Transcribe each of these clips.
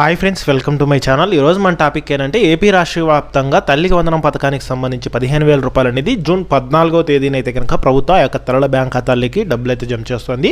Hi friends welcome to my channel ఈరోజు మన topic ఏంటంటే ఏపీ రాష్ట్ర వ్యాప్తంగా తల్లికి వందనం పథకానికి సంబంధించి పదిహేను వేల రూపాయలు అనేది జూన్ పద్నాలుగో తేదీన అయితే కనుక ప్రభుత్వం ఆ యొక్క తరల బ్యాంక్ ఖాతాలకి డబ్బులు అయితే జమ చేస్తుంది.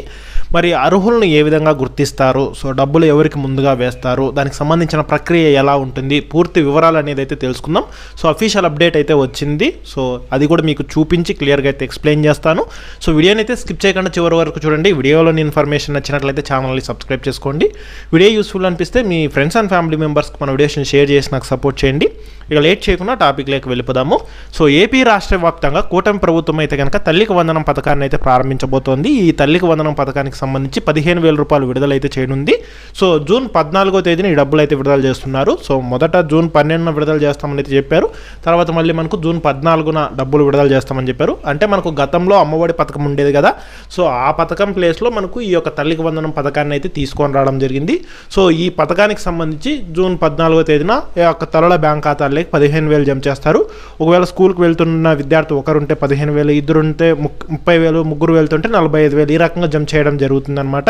మరి అర్హులను ఏ విధంగా గుర్తిస్తారు? సో డబ్బులు ఎవరికి ముందుగా వేస్తారు? దానికి సంబంధించిన ప్రక్రియ ఎలా ఉంటుంది? పూర్తి వివరాలు అనేది అయితే తెలుసుకుందాం. సో అఫీషియల్ అప్డేట్ అయితే వచ్చింది. సో అది కూడా మీకు చూపించి క్లియర్గా అయితే ఎక్స్ప్లెయిన్ చేస్తాను. సో వీడియోని అయితే స్కిప్ చేయకుండా చివరి వరకు చూడండి. వీడియోలోని ఇన్ఫర్మేషన్ నచ్చినట్లయితే ఛానల్ని సబ్స్క్రైబ్ చేసుకోండి. వీడియో యూస్ఫుల్ అనిపిస్తే మీ ఫ్రెండ్స్ అండ్ ఫ్యామిలీ మెంబర్స్కి మన వీడియోస్ని షేర్ చేసి నాకు సపోర్ట్ చేయండి. ఇక లేట్ చేయకుండా టాపిక్ లేక వెళ్ళిపోదాము. సో ఏపీ రాష్ట్ర వ్యాప్తంగా కూటమి ప్రభుత్వం అయితే కనుక తల్లికి వందనం పథకాన్ని అయితే ప్రారంభించబోతోంది. ఈ తల్లికి వందనం పథకానికి సంబంధించి పదిహేను వేల రూపాయలు విడుదలైతే చేయనుంది. సో జూన్ పద్నాలుగో తేదీన ఈ డబ్బులు అయితే విడుదల చేస్తున్నారు. సో మొదట జూన్ పన్నెండున విడుదల చేస్తామని అయితే చెప్పారు. తర్వాత మళ్ళీ మనకు జూన్ పద్నాలుగున డబ్బులు విడుదల చేస్తామని చెప్పారు. అంటే మనకు గతంలో అమ్మఒడి పథకం ఉండేది కదా. సో ఆ పథకం ప్లేస్లో మనకు ఈ యొక్క తల్లికి వందనం పథకాన్ని అయితే తీసుకొని రావడం జరిగింది. సో ఈ పథకానికి సంబంధించి జూన్ పద్నాలుగో తేదీన ఈ యొక్క తరల బ్యాంక్ ఖాతాలకి పదిహేను వేలు జమ చేస్తారు. ఒకవేళ స్కూల్కి వెళ్తున్న విద్యార్థి ఒకరుంటే పదిహేను వేలు ఇద్దరుంటే ముప్పై వేలు ముగ్గురు వెళ్తుంటే నలభై ఐదు వేలు ఈ రకంగా జమ చేయడం జరుగుతుందన్నమాట.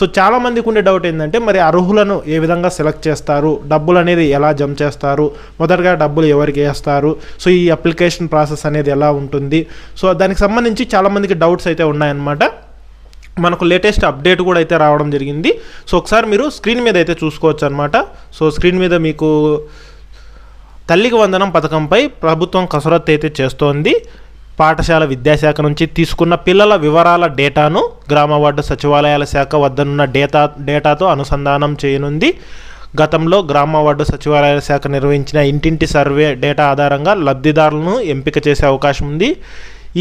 సో చాలా మందికి ఉండే డౌట్ ఏంటంటే మరి అర్హులను ఏ విధంగా సెలెక్ట్ చేస్తారు? డబ్బులు అనేది ఎలా జమ చేస్తారు? మొదటగా డబ్బులు ఎవరికి వేస్తారు? సో ఈ అప్లికేషన్ ప్రాసెస్ అనేది ఎలా ఉంటుంది? సో దానికి సంబంధించి చాలామందికి డౌట్స్ అయితే ఉన్నాయన్నమాట. మనకు లేటెస్ట్ అప్డేట్ కూడా అయితే రావడం జరిగింది. సో ఒకసారి మీరు స్క్రీన్ మీద అయితే చూసుకోవచ్చు అనమాట సో స్క్రీన్ మీద మీకు తల్లికి వందనం పథకంపై ప్రభుత్వం కసరత్తు అయితే చేస్తోంది. పాఠశాల విద్యాశాఖ నుంచి తీసుకున్న పిల్లల వివరాల డేటాను గ్రామ వార్డు సచివాలయాల శాఖ వద్దనున్న డేటా డేటాతో అనుసంధానం చేయనుంది. గతంలో గ్రామ వార్డు సచివాలయాల శాఖ నిర్వహించిన ఇంటింటి సర్వే డేటా ఆధారంగా లబ్ధిదారులను ఎంపిక చేసే అవకాశం ఉంది.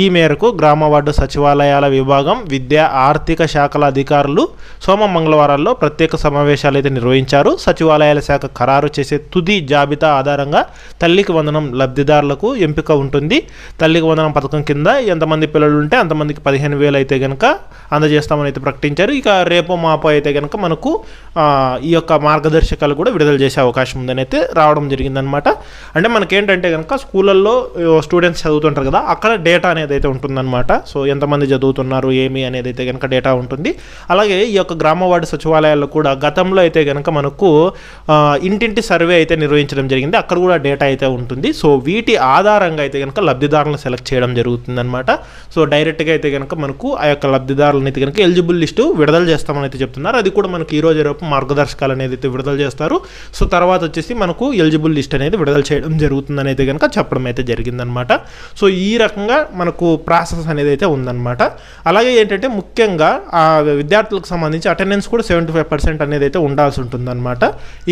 ఈ మేరకు గ్రామ వార్డు సచివాలయాల విభాగం విద్యా ఆర్థిక శాఖల అధికారులు సోమ మంగళవారాల్లో ప్రత్యేక సమావేశాలు అయితే నిర్వహించారు. సచివాలయాల శాఖ ఖరారు చేసే తుది జాబితా ఆధారంగా తల్లికి వందనం లబ్ధిదారులకు ఎంపిక ఉంటుంది. తల్లికి వందనం పథకం కింద ఎంతమంది పిల్లలు ఉంటే అంతమందికి పదిహేను వేలు అయితే కనుక అందజేస్తామని అయితే ప్రకటించారు. ఇక రేపు మాపో అయితే కనుక మనకు ఈ యొక్క మార్గదర్శకాలు కూడా విడుదల చేసే అవకాశం ఉందని అయితే రావడం జరిగిందనమాట అంటే మనకేంటంటే కనుక స్కూళ్ళల్లో స్టూడెంట్స్ చదువుతుంటారు కదా అక్కడ డేటా అనేది అయితే ఉంటుందన్నమాట. సో ఎంతమంది చదువుతున్నారు ఏమి అనేది అయితే కనుక డేటా ఉంటుంది. అలాగే ఈ యొక్క గ్రామ వార్డు సచివాలయాల్లో కూడా గతంలో అయితే కనుక మనకు ఇంటింటి సర్వే అయితే నిర్వహించడం జరిగింది. అక్కడ కూడా డేటా అయితే ఉంటుంది. సో వీటి ఆధారంగా అయితే కనుక లబ్ధిదారులను సెలెక్ట్ చేయడం జరుగుతుందన్నమాట. సో డైరెక్ట్గా అయితే కనుక మనకు ఆ యొక్క లబ్ధిదారులను అయితే కనుక ఎలిజిబుల్ లిస్టు విడుదల చేస్తామని అయితే చెప్తున్నారు. అది కూడా మనకి ఈ రోజు రేపు మార్గదర్శకాలు అనేది అయితే విడుదల చేస్తారు. సో తర్వాత వచ్చేసి మనకు ఎలిజిబుల్ లిస్ట్ అనేది విడుదల చేయడం జరుగుతుందని అయితే కనుక చెప్పడం అయితే జరిగిందనమాట సో ఈ రకంగా మన మనకు ప్రాసెస్ అనేది అయితే ఉందన్నమాట. అలాగే ఏంటంటే ముఖ్యంగా ఆ విద్యార్థులకు సంబంధించి అటెండెన్స్ కూడా సెవెంటీ ఫైవ్ పర్సెంట్ అనేది అయితే ఉండాల్సి ఉంటుందన్నమాట.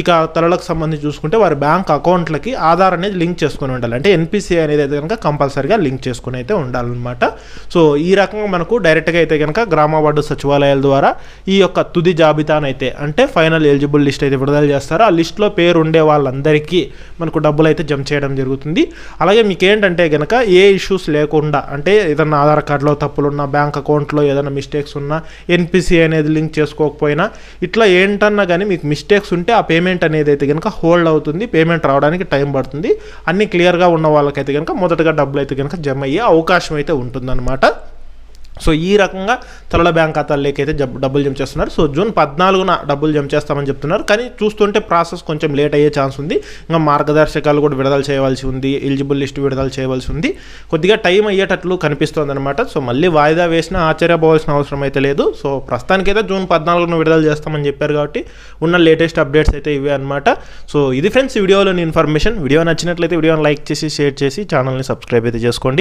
ఇక తలలకు సంబంధించి చూసుకుంటే వారి బ్యాంక్ అకౌంట్లకి ఆధార్ అనేది లింక్ చేసుకొని ఉండాలి. అంటే ఎన్పిసి అనేది అయితే కనుక కంపల్సరీగా లింక్ చేసుకుని అయితే ఉండాలన్నమాట. సో ఈ రకంగా మనకు డైరెక్ట్గా అయితే కనుక గ్రామ వార్డు సచివాలయాల ద్వారా ఈ యొక్క తుది జాబితానైతే అంటే ఫైనల్ ఎలిజిబుల్ లిస్ట్ అయితే విడుదల చేస్తారు. ఆ లిస్ట్లో పేరు ఉండే వాళ్ళందరికీ మనకు డబ్బులు అయితే జమ చేయడం జరుగుతుంది. అలాగే మీకు ఏంటంటే కనుక ఏ ఇష్యూస్ లేకుండా అంటే ఏదైనా ఆధార్ కార్డులో తప్పులున్నా బ్యాంక్ అకౌంట్లో ఏదైనా మిస్టేక్స్ ఉన్నా ఎన్పిసి అనేది లింక్ చేసుకోకపోయినా ఇట్లా ఏంటన్నా కానీ మీకు మిస్టేక్స్ ఉంటే ఆ పేమెంట్ అనేది అయితే కనుక హోల్డ్ అవుతుంది పేమెంట్ రావడానికి టైం పడుతుంది. అన్ని క్లియర్గా ఉన్న వాళ్ళకైతే కనుక మొదటగా డబ్బులు అయితే కనుక జమ అయ్యే అవకాశం అయితే ఉంటుందన్నమాట. సో ఈ రకంగా తరల బ్యాంక్ ఖాతాల్లోకి అయితే జబ్ డబ్బులు జమ చేస్తున్నారు. సో జూన్ పద్నాలుగున డబ్బులు జమ చేస్తామని చెప్తున్నారు. కానీ చూస్తుంటే ప్రాసెస్ కొంచెం లేట్ అయ్యే ఛాన్స్ ఉంది. ఇంకా మార్గదర్శకాలు కూడా విడుదల చేయవలసి ఉంది. ఎలిజిబుల్ లిస్ట్ విడుదల చేయవలసి ఉంది. కొద్దిగా టైం అయ్యేటట్లు కనిపిస్తుంది అనమాట సో మళ్ళీ వాయిదా వేసినా ఆశ్చర్యపోవాల్సిన అవసరం అయితే లేదు. సో ప్రస్తుతానికైతే జూన్ పద్నాలుగున విడుదల చేస్తామని చెప్పారు కాబట్టి ఉన్న లేటెస్ట్ అప్డేట్స్ అయితే ఇవే అనమాట సో ఇది ఫ్రెండ్స్ వీడియోలోని ఇన్ఫర్మేషన్. వీడియో నచ్చినట్లయితే వీడియోని లైక్ చేసి షేర్ చేసి ఛానల్ని సబ్స్క్రైబ్ అయితే చేసుకోండి.